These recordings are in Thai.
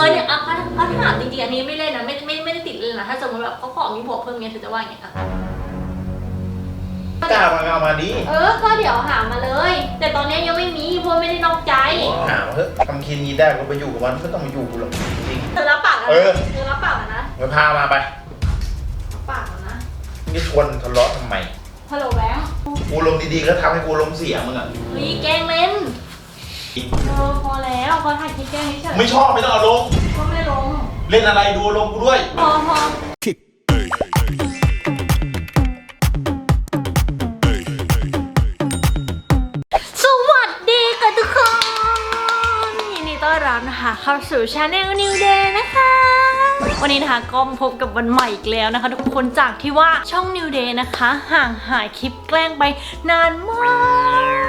อเนี่ยอะเขาเขาถามจริงๆอันนี้ไม่เล่นนะไม่ไม่ไม่ได้ติดเลยนะถ้าสมมติแบบเขาขอมีผัวเพิ่มเงี้ยเธอจะว่าไงอะกล้ามาเอามาดิเออ ก็เดี๋ยวหามาเลย แต่ตอนนี้ยังไม่มีเพราะไม่ได้นอกใจหามาเถอะทำคินนี้ได้ก็ไปอยู่กับมันไม่ต้องมาอยู่กูหรอกจริงเธอรับปากแล้วเออนะเธอรับปากแล้วนะๆไปพามาไปรับปากแล้วนะมึงจะชวนทะเลาะทำไมฮัลโหลแบงค์กูลมณ์ดีๆก็ทำให้กูลมณ์เสียมึงอะเฮ้ยแกล้งเล่น เออพอแล้วเขาถ่ายคลิปแกล้งเฉยๆไม่ชอบไม่ต้องเอาลงก็ไม่ลง เล่นอะไรดูลงกูด้วย พอพอสวัสดีค่ะทุกคนยินดีต้อนรับนะคะเข้าสู่ชาแนล New Day นะคะ วันนี้นะคะก็มาพบกับวันใหม่อีกแล้วนะคะ ทุกคนจากที่ว่าช่อง New Day นะคะ ห่างหายคลิปแกล้งไปนานมาก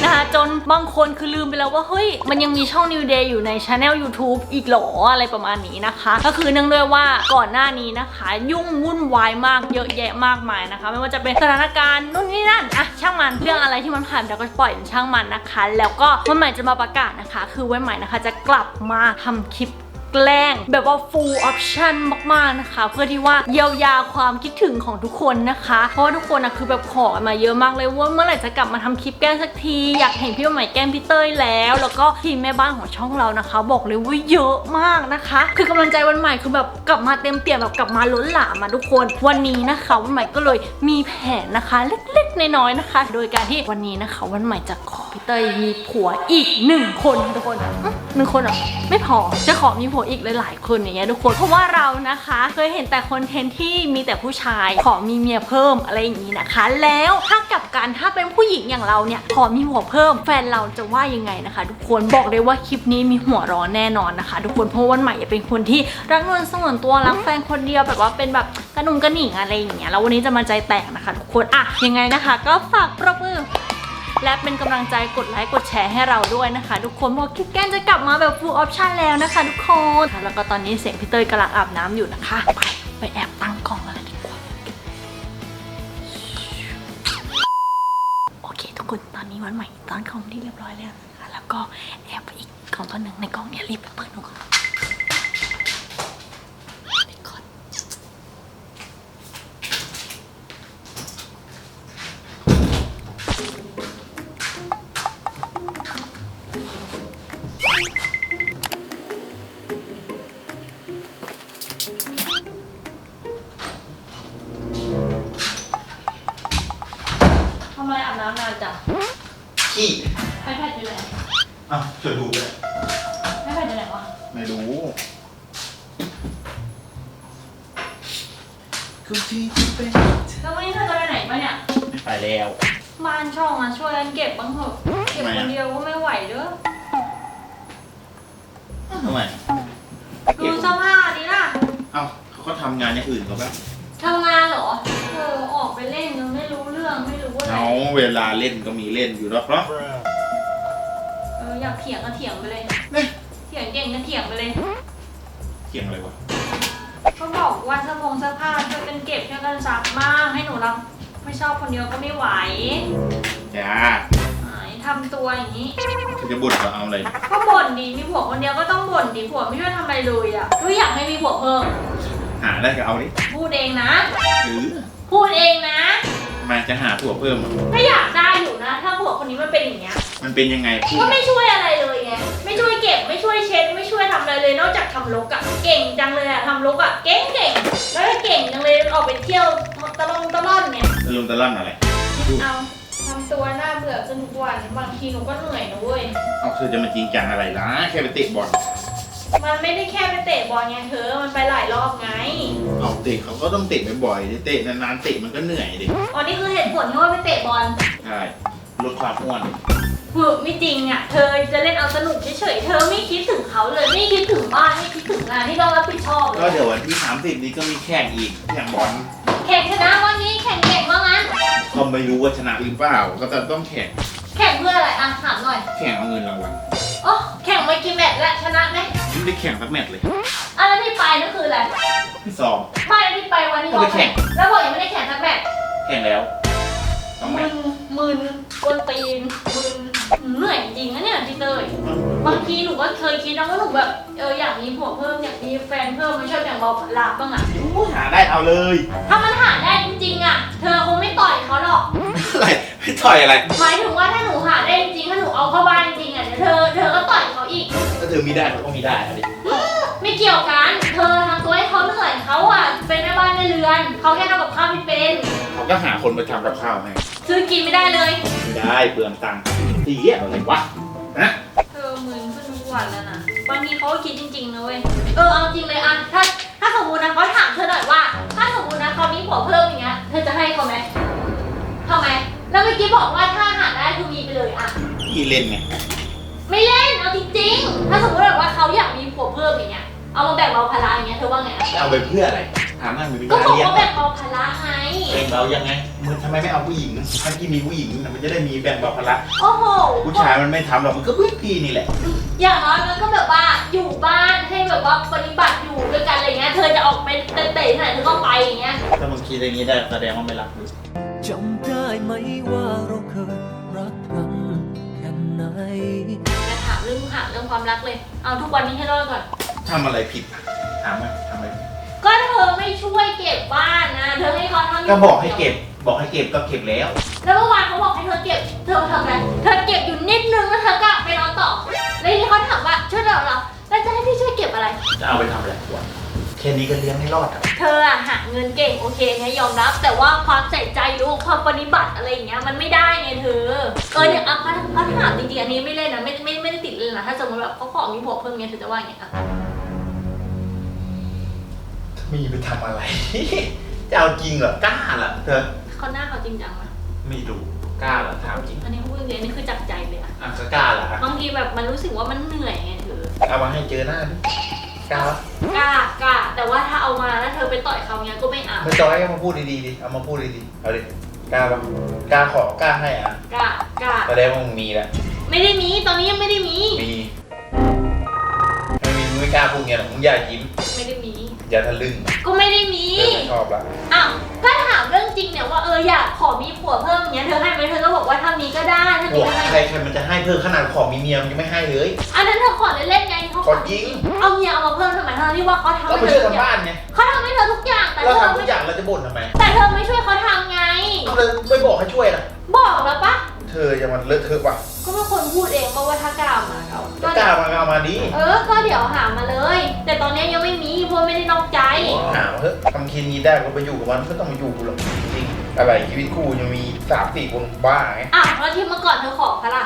นะคะจนบางคนคือลืมไปแล้วว่าเฮ้ย มันยังมีช่อง New Day อยู่ในช anel YouTube อีกหรออะไรประมาณนี้นะคะ ก็คือเนื่องด้วยว่าก่อนหน้านี้นะคะ ยุ่งวุ่นวายมากเยอะแยะมากมายนะคะ ไม่ว่าจะเป็นสถานการณ์นู่นนี่นั่นอะช่างมันเรื่องอะไรที่มันผ่านเราก็ปล่อยมันช่างมันนะคะ แล้วก็วันใหม่จะมาประกาศนะคะ คือวันใหม่นะคะจะกลับมาทำคลิป แกล้ง แบบว่า full option มากๆนะคะ เพื่อที่ว่าเยียวยาความคิดถึงของทุกคนนะคะ เพราะว่าทุกคนนะคือแบบขอมาเยอะมากเลยว่าเมื่อไหร่จะกลับมาทำคลิปแกล้งสักที อยากเห็นพี่ใหม่แกล้งพี่เต้ยแล้ว แล้วก็ทีมแม่บ้านของช่องเรานะคะ บอกเลยว่าเยอะมากนะคะ คือกำลังใจวันใหม่คือแบบกลับมาเต็มเปี่ยมแบบกลับมาล้นหลามมาทุกคน วันนี้นะคะวันใหม่ก็เลยมีแผนนะคะเล็กๆน้อยๆนะคะ โดยการที่วันนี้นะคะวันใหม่จะขอพี่เต้ยมีผัวอีกหนึ่งคนทุกคนหนึ่งคนเหรอไม่พอจะขอมีผัวอีกหลายๆคนอย่างเงี้ยทุกคนเพราะว่าเรานะคะ เคยเห็นแต่คอนเทนต์ที่มีแต่ผู้ชายขอมีเมียเพิ่มอะไรอย่างนี้นะคะ แล้วถ้ากับกันถ้าเป็นผู้หญิงอย่างเราเนี่ยขอมีผัวเพิ่ม แฟนเราจะว่ายังไงนะคะ ทุกคนบอกเลยว่าคลิปนี้มีหัวร้อนแน่นอนนะคะ ทุกคนเพราะวันใหม่เป็นคนที่รักนวลสงวนตัวรักแฟนคนเดียวแบบว่าเป็นแบบกระหนุ่งกระหนิงอะไรอย่างเงี้ยแล้ววันนี้จะมาใจแตกนะคะ ทุกคนอะยังไงนะคะ ก็ฝากปรบมือ และเป็นกำลังใจกดไลค์กดแชร์ให้เราด้วยนะคะ ทุกคนเพราะคลิปแกล้งจะกลับมาแบบ full option แล้วนะคะ ทุกคนแล้วก็ตอนนี้เสียงพี่เตยกำลังอาบน้ำอยู่นะคะ ไปไปแอบตั้งกล้องกันเลยดีกว่าโอเค ทุกคนตอนนี้วันใหม่ตั้งกล้องที่เรียบร้อยแล้วนะคะแล้วก็แอบไปอีกกล้องตัวหนึ่งในกล้องเนี่ยรีบไปเปิดดูก่อน ขี้ไอแพดอยู่ไหนอะเธอดูเลยไอแพดอยู่ไหนวะไม่รู้ทุกทีที่เป็นแล้ววันนี้เธอจะไปไหนปะเนี่ยไปแล้วบ้านช่องอะช่วยกันเก็บบ้างเถอะเก็บทำไมคอะนเดียวก็ไม่ไหวเด้อทำไมดูสภาพนี้ล่ะเอ้าเขาก็ทำงานอย่างอื่นเขาแบบทำงานเหรอเอ เอาเวลาเล่นก็มีเล่นอยู่แล้วครับเอออยากเถียงก็เถียงไปเลยเนี่ยเถียงเก่งก็เถียงไปเลยเกี่ยงอะไรวะเขาบอกว่าเสื้อผงเสื้อผ้าช่วยกันเก็บช่วยกันซักบ้างให้หนูรับไม่ชอบคนเดียวก็ไม่ไหวจ้าหายทำตัวอย่างนี้เธอจะบ่นกับเอาอะไรก็บ่นดีมีผัวคนเดียวก็ต้องบ่นดีผัวไม่ช่วยทำอะไรเลยอะก็อยากให้มีผัวเพิ่มหาได้ก็เอาดิพูดเองนะ หรือพูดเองนะ มาจะหาผัวเพิ่มอะก็อยากได้อยู่นะ ถ้าผัวคนนี้มันเป็นอย่างเงี้ย มันเป็นยังไงพูดก็ไม่ช่วยอะไรเลยไง ไม่ช่วยเก็บ ไม่ช่วยเช็ด ไม่ช่วยทำอะไรเลย นอกจากทำรกอะเก่งจังเลยอะทำรกอะเก่งเก่งแล้วก็เก่งจังเลย ออกไปเที่ยวตะลงตะล่อนเนี่ย ตะลุมตะล่อนอะไร เอาทำตัวน่าเบื่อจนทุกวัน บางทีหนูก็เหนื่อยนะเว้ย เอาเธอจะมาจริงจังอะไรล่ะแค่ไปเตะบอล มันไม่ได้แค่ไปเตะบอลไงเธอ มันไปหลายรอบไง เอาเตะเขาก็ต้องเตะบ่อยๆดิเตะนานๆเตะมันก็เหนื่อยดิอ๋อ นี่คือเหตุผลที่ว่าไปเตะบอลใช่ลดความอ้วนหึไม่จริงอะ เธอจะเล่นเอาสนุกเฉยๆ เธอไม่คิดถึงเขาเลย ไม่คิดถึงบ้าน ไม่คิดถึงงานที่ต้องรับผิดชอบเลก็ยเดี๋ยววันที่ 30 นี้ก็มีแข่งอีกแข่งบอลแข่งชนะวันนี้แข่งเก่งว่างั้น ก็ไม่รู้ว่าชนะหรือเปล่า ก็จะต้องแข่งแข่งเพื่ออะไรอะถามหน่อย แข่งเอาเงินรางวัลโอ้แข่งไม่กี่แมตช์แล้วชนะไหมไม่ได้แข่งสักแมตช์เลยอะแล้วที่ไปนั่นคืออะไรที่สอง ไม่แล้วที่ไปวันที่ก็ไปแข่ง แล้วบอกยังไม่ได้แข่งสักแมตช์แข่งแล้วสองแมมึตช์นมึนกวนตีนมึนเหนื่อยจริงนะเนี่ยพี่เตยบางทีหนูก็เคยคิดนะว่าหนูแบบเอออยากมีผัวเพิ่มอยากมีแฟนเพิ่มไม่ชอบแบ่งเบาภาระบ้างอะอู้หาได้เอาเลยถ้ามันหาได้จริงๆอะเธอคงไม่ต่อยเขาหรอก อะไรไม่ต่อยอะไร หมายถึงว่าถ้าหนูหาได้จริงๆถ้าหนูเอาเข้าบ้านจริงๆอะ เดี๋ยวเธอ เธอก็ต่อยเขาอีก ถ้าเธอมีได้เขาก็มีได้อะดิไม่เกี่ยวกัน เธอทำตัวให้เขาเหนื่อยเขาอะเป็นแม่บ้านแม่เรือน เขาแค่ทำกับข้าวไม่เป็น เขาก็หาคนมาทำกับข้าวให้ ซื้อกินไม่ได้เลยไม่ได้เปลืองตังค์ตีเหี้ยอะไรวะนะเธอมึนขึ้นทุกวันแล้วนะ บางทีเขาก็คิดจริงๆนะเว้ย เออเอาจริงเลยอะถ้า ถ้าสมมตินะเขาถามเธอหน่อยว่า ถ้าสมมตินะเขามีผัวเพิ่มอย่างเงี้ย เธอจะให้เขาไหมทำไมแล้วเมื่อกี้บอกว่าถ้าหาได้คือมีไปเลยอะพี่เล่นไง ไม่เล่นเอาจริงๆ ถ้าสมมติแบบว่าเขาอยากมีผัวเพิ่มอย่างเงี้ย เอามาแบ่งเบาภาระอย่างเงี้ยเธอว่าไงอะจะเอาไปเพื่ออะไร ถามนั่นมีปัญก็ญาบอกเลี้ยงว่าแบ่งเบาภาระไงแบ่งเบายังไงมึงทำไมไม่เอาผู้หญิงถ้าพี่มีผู้หญิงน่ะมันจะได้มีแบ่งเบาภาระโอ้โห ผู้ชายมันไม่ทำหรอกมันก็เพื่อพี่นี่แหละ อย่างน้อยมันก็แบบว่าอยู่บ้านให้แบบว่าปฏิบัติอยู่ด้วยกันอะไรเงี้ย เธอจะออกไปเตะๆที่ไหนเธอก็ไปอย่างเงี้ย ถ้ามึงคิดอย่างนี้ได้แสดงว่าไม่รักมึงจำได้ไหมว่าเรา ความรักเลย เอาทุกวันนี้ให้รอดก่อน ทำอะไรผิดอะถามมาทำอะไรผิดก็เธอไม่ช่วยเก็บบ้านนะ เธอให้เขาทำก็บอกให้เก็บ บอกให้เก็บก็เก็บแล้วแล้วเมื่อวานเขาบอกให้เธอเก็บ เธอทำอะไรเธอเก็บอยู่นิดนึงแล้วเธอก็ไปนอนต่อ แล้วทีนี้เขาถามว่าช่วยเราเหรอแล้วจะให้พี่ช่วยเก็บอะไร จะเอาไปทำอะไรวะแค่นี้ก็เลี้ยงไม่รอดอะเธออะหาเงินเก่งโอเคเนี่ยยอมรับ แต่ว่าความใส่ใจหรือว่าความปฏิบัติอะไรอย่างเงี้ยมันไม่ได้ไงเธอ เออเนี่ยอะเขาเขาถามจริงๆอันนี้ไม่เล่นนะไม่ไม่ไม่ได้ติดเลยนะถ้าสมมติแบบเขาขอมีผัวเพิ่มเงี้ยเธอจะว่าไงอะมีไปทำอะไร จะเอาจริงเหรอกล้าเหรอเธอเขาหน้าเขาจริงจังนะไม่รู้กล้าเหรอถามจริงอันนี้พูดจริงๆอันนี้คือจากใจเลยอะอะก็กล้าเหรอบางทีแบบมันรู้สึกว่ามันเหนื่อยไงเธอเอามาให้เจอหน้าดิกล้าปะกล้ากล้าแต่ว่าถ้าเอามาแล้วเธอไปต่อยเขาเนี้ยก็ไม่เอาไม่จอยเอามาพูดดีๆดิเอามาพูดดีๆเอาดิกล้าปะกล้าขอกล้าให้อะกล้ากล้าแสดงว่ามึงมีแล้ว ไม่ได้มี ตอนนี้ยังไม่ได้มี มีไม่มีมึงไม่กล้าพูดไงหรอกมึงอย่ายิ้ม ไม่ได้มี อย่าทะลึ่งก็ไม่ได้มี เธอไม่ชอบละอ้าวก็ถามเรื่องจริงเนี่ยว่าเอออยากขอมีผัวเพิ่มอย่างเงี้ยเธอให้ไหมเธอก็บอกว่าถ้ามีก็ได้ถ้าบมีอกก็ให้ใครใครมันจะให้เพิ่มขนาดของมีเมียมันยังไม่ให้เลย อันนั้นเธอขอเล่นๆไงเขาขอจริง เอาเมียเอามาเพิ่มทำไมทั้งที่ว่าเขาทำก็ให้ไปเธช่วยอทุกทำอย่าบ้างนไงเขาทำให้เธอทุกอย่างแต่เราเธอทำทุไม่กอย่างเราจะบ่นทำไมแต่เธอไม่ช่วยเขาทำไงก็เลยไม่บอกให้ช่วยล่ะ บอกแล้วปะเธออย่ามันเลอะเทอะว่ะ ก็เป็นคนพูดเองมาว่าถ้ากล้ามาเอาก็กล้ามาเอามาดิเออ ก็เดี๋ยวหามาเลย แต่ตอนนี้ยังไม่มีเพราะไม่ได้นอกใจ หามาเถอะทำคินนี้ได้ก็ไปอยู่กับมันไม่ต้องมาอยู่กูหรอกจริงอะไรชีวิตคู่ยังมีสามสี่คนบ้าไงอะแล้วที่เมื่อก่อนเธอขอเขาล่ะ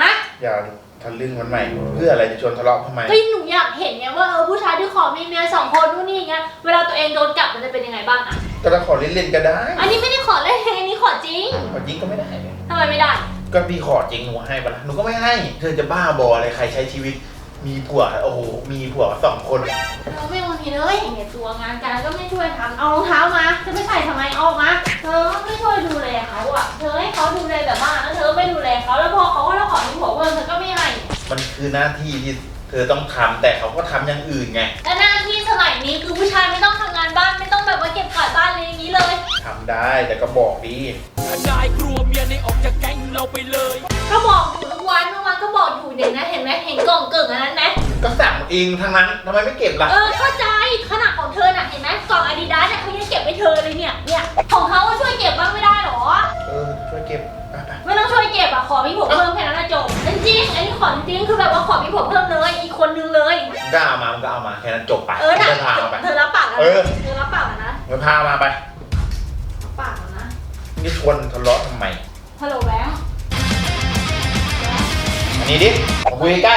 ฮะอย่าทะลึ่งมันใหม่ เพื่ออะไรจะชวนทะเลาะทำไมก็หนูอยากเห็นไงว่าเออผู้ชายที่ขอมีเมียสองคนนู่นนี่ไงเวลาตัวเองโดนจับมันจะเป็นยังไงบ้างอะก็ถ้าขอเล่นๆก็ได้อันนี้ไม่ได้ขอเล่นอันนี้ขอจริง ขอจริงก็ไม่ได้ไง ทำไมไม่ได้ ก็พี่ขอจริงหนูให้ปะล่ะหนูก็ไม่ให้ เธอจะบ้าบออะไรใครใช้ชีวิต มีผัวโอ้โหมีผัวสองคน เราไม่บางทีเลยเห็นแก่ตัวงานการก็ไม่ช่วยทำเอารองเท้ามาจะไม่ใส่ทำไมเอาออกมาเธอไม่ช่วยดูแลเขาอะ เธอให้เขาดูแลแต่บ้านแล้วเธอไม่ดูแลเขาแล้วพอเขาก็เราขอมีผัวเพิ่มเธอก็ไม่ให้มันคือหน้าที่ที่เธอต้องทำแต่เขาก็ทำอย่างอื่นไง และหน้าที่สมัยนี้คือผู้ชายไม่ต้องทำงานบ้านไม่ต้องแบบว่า เก็บกวาดบ้านอะไรอย่างนี้เลย ทำได้แต่ก็บอกดี นายกลัวเมียในออกจากแก๊งเราไปเลย ก็บอกอยู่ทุกวันเมื่อวานก็บอกอยู่เดี๋ยวนะ เห็นไหมเห็นกล่องเกิ่งอันนั้นไหมก็สั่งเองทั้งนั้นทำไมไม่เก็บล่ะ เออเข้าใจขนาดของเธอน่ะเห็นไหมกล่องอาดิดาสเนี่ยเขายังเก็บให้เธอเลยเนี่ยเนี่ยของเขาก็ช่วยเก็บบ้างไม่ได้หรอ เออช่วยเก็บไปไปไม่ต้องช่วยเก็บอะขอมีผัวเพิ่มแค่นั้นนะจบจริงๆอันนี้ขอจริงๆคือแบบว่าขอมีผัวเพิ่มเลยอีกคนนึงเลยก็เอามามันก็เอามาแค่นั้นจบไปเออน่ะไม่พามาไป เธอรับปากแล้วเออนะเธอรับปากแล้วนะ ไม่พามาไปรับปากแล้วนะ นี่ชวนทะเลาะทำไม ฮัลโหลแบงค์อันนี้ดิมาคุยใกล้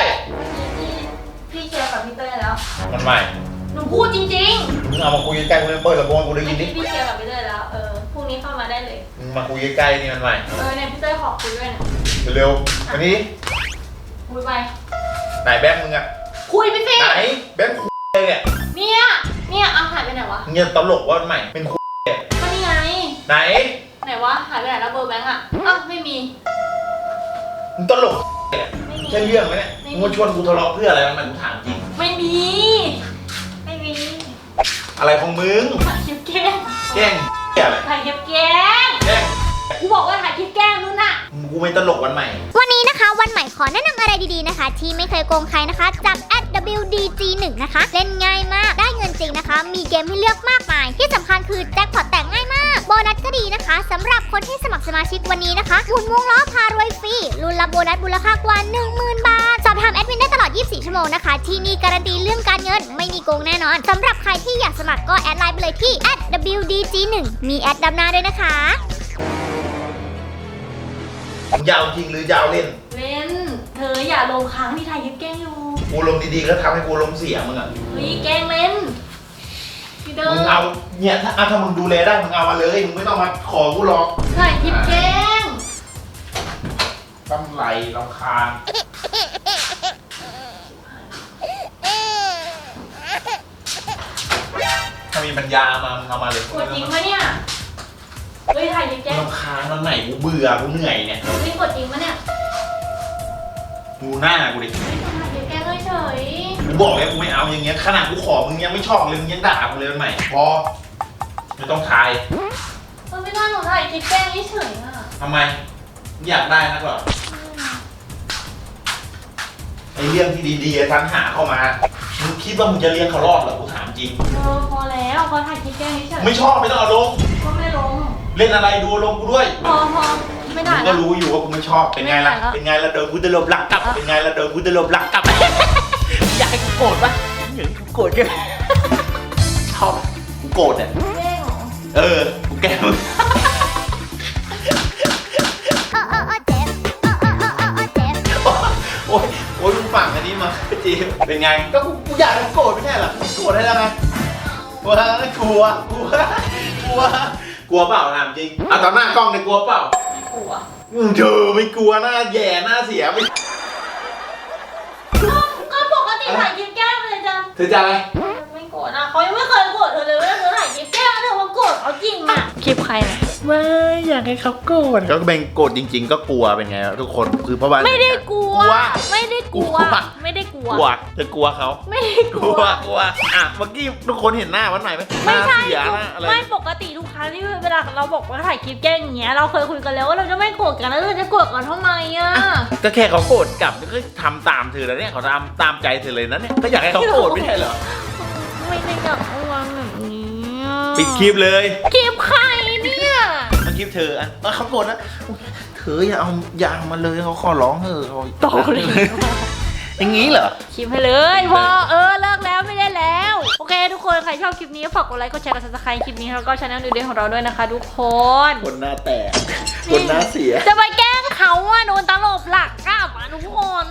พี่เคลียร์กับพี่เต้ยแล้วๆมันใหม่หนูพูดจริงมึงเอามาคุยใกล้ๆกูเลยเปิดลำโพงให้กูๆได้ยิเมื่อนดิกี้พี่เคลียร์กับพี่เต้ยแล้ว เออ พรุ่งนี้เข้ามาได้เลย มึงมาคุยใกล้ๆนี่มันใหม่ เออเนี่ยพี่เต้ยขอคุยด้วยนะเร็วๆวันนี้คุยไป ไหนแบงค์มึงอะคุยไปสิไหนแบงค์คุยเลยเนี่ยเนี่ย เนี่ยเอาหายไปไหนวะมึงจะตลกว่าใหม่เป็นคุยก็นี่ไง ไหนไหนวะ หายไปไหนแล้วเบอร์แบงค์อะอ้าวไม่มี มึงตลกไม่มี ใช่เรื่องไหมเนี่ยมึงมาชวนกูทะเลาะเพื่ออะไรมันกูถามจริง ไม่มี ไม่มีอะไรของมึงถ่ายคลิปแกล้งแกล้งเหี้ยอะไรถ่ายคลิปแกล้งแกล้งกูบอกว่าถ่ายคลิปแกล้งนู่นน่ะมกูไม่ตลกวันใหม่ วันนี้นะคะวันใหม่ขอแนะนำอะไรดีๆนะคะ ที่ไม่เคยโกงใครนะคะ จาก @wdg1 นะคะ เล่นง่าย มีเกมให้เลือกมากมาย ที่สำคัญคือแจ็คพอตแตกง่ายมาก โบนัสก็ดีนะคะสำหรับคนที่สมัครสมาชิกวันนี้นะคะหมุนวงล้อพารวยฟรีลุ้นรับโบนัสมูลค่ากว่า 10,000 บาท สอบถามแอดมินได้ตลอด 24 ชั่วโมงนะคะ ที่นี่การันตีเรื่องการเงินไม่มีโกงแน่นอนสำหรับใครที่อยากสมัครก็แอดไลน์ไปเลยที่ @wdg1 มีแอดดำหน้าด้วยนะคะมึงยาวจริงหรือยาวเล่น เล่น เธออย่าลงค้างที่ถ่ายคลิปแกล้งอยู่ กูลมดีๆก็ทำให้กูลมเสียมึงอะเฮ้ยแกล้งเล่นพี่ เดิมึงเอาเนี่ยถ้าอะถ้ามึงดูแลได้มึงเอามาเลยมึงไม่ต้องมาขอกูหรอกถ่ายคลิปแกล้งกำไรลำคาญถ้ามีปัญญามามึงเอามาเลยกดจริงปะเนี่ยเฮ้ยถ่ายคลิปแกล้งลำคาญมันไหนกูเบื่อกูเหนื่อยเนี่ยเฮ้ยกดจริงปะเนี่ยดูหน้ากูดิ เฮ้ยถ่ายคลิปแกล้ง เฉยกูบอกแล้วกูไม่เอาอย่างเงี้ยขนาดกูขอมึงยังไม่ชอบเลยมึงยังด่ากูเลยวันใหม่พอไม่ต้องทายๆเออไม่ได้หนูถ่ายคลิปแกล้งเฉยๆอะทำไมมึงอยากได้นักเหรอไอเรื่องที่ดีๆทันหาเข้ามามึงคิดว่ามึงจะเลี้ยงเขารอดเหรอกูถามจริง เออพอแล้วพอถ่ายคลิปแกล้งเฉยๆไม่ชอบไม่ต้องเอาลงก็ไม่ลงเล่นอะไรดูลงกูด้วยพอพอไม่ถ่ายมึงแล้ก็ว รู้อยู่ว่ากูไม่ชอบเป็นไงล่ะไม่ถ่ายแล้ว เป็นไงล่ะเดินกูจะลบหลังกลับเป็นไงล่ะเดินกูจะลบหลังกลับอยากให้กู โกรธปะเหมือนกูโกรธกันชอบกูโกรธเนี่ยแกล้งเหรอเออกูแกล้งมึงเออเออเออเจ็บเออเออเออเออเออเจ็บโอ้ยโอ้ยมึงฝั่งอันนี้มาจีบเป็นไง ก็กูกูอยากให้กูโกรธไม่ใช่เหรอโกรธได้แล้วไงกลัวกลัวกลัวกลัวกลัวเปล่าถามจริงอะตอนหน้ากล้องเนี่ยกลัวเปล่าไม่กลัว อืมเธอไม่กลัวหน้าแย่หน้าเสียไม่ก็ปกติ ถ่ายคลิปแกล้งเลยจ้ะเธอจะอะไรไม่ โกรธนะเขายังไม่เคยโกรธเธอเลยว่าเธอถ่ายคลิปแกล้งเธอมาโกรธเขาจริงอะคลิปใครเนี่ยไม่อยากให้เขาโกรธก็เป็นโกรธจริง ๆ ก็กลัวเป็นไงทุกคนคือเพราะว่าไม่ได้กลัว ไม่ได้กลัวกลัวไม่ได้กลัว กลัวเธอกลัวเขาไม่ได้กลัวกลัวอะเมื่อกี้ทุกคนเห็นหน้าวันไหนไหมไม่ใช่อะไรไม่ปกติทุกครั้งที่เวลาเราบอกว่าถ่ายคลิปแกล้งอย่างเงี้ยเราเคยคุยกันแล้วว่าเราจะไม่โกรธกันแล้วเราจะโกรธกันทำไมอะก็แค่เขาโกรธกลับก็ทำตามเธอแล้วเนี่ยเขาทำตามใจเธอเลยนะเนี่ยก็อยากให้เขาโกรธไม่ใช่เหรอ ไม่ได้กับอ้วนแบบนี้อะปิดคลิปเลยคลิปใครเนี่ยมันคลิปเธออะเออเขาโกรธนะเธออย่าเอาอย่าเอามาเลยเขาขอร้องเถอะเขาต่อเลย อย่างนี้เหรอ คลิปให้เลยพอเออเลิกแล้วไม่ได้แล้ว โอเค ทุกคน ใครชอบคลิปนี้ฝากกดไลค์กดแชร์กดซับสไครต์คลิปนี้แล้วก็ช anel ดูเดของเราด้วยนะคะ ทุกคน คนหน้าแตกคนหน้าเสีย จะไปแกล้งเขาอะโดนตลบหลักกลับอะทุกคน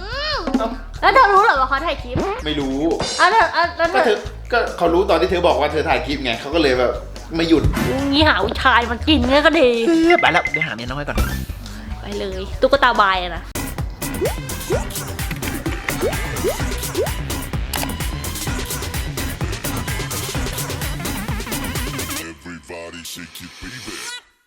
เอ้า แล้วเธอรู้เหรอว่าเขาถ่ายคลิปไม่รู้อะเธออะแล้วเธก็อเธอ ก็เขารู้ตอนที่เธอบอกว่าเธอถ่ายคลิปไงเขาก็เลยแบบไม่หยุดงี้หาผู้ชายมากินเนี่ยก็ดีไปแล้วไปหาเมียน้อยก่อน ไปเลย ตุ๊กตาบายอะนะ Everybody shake your baby.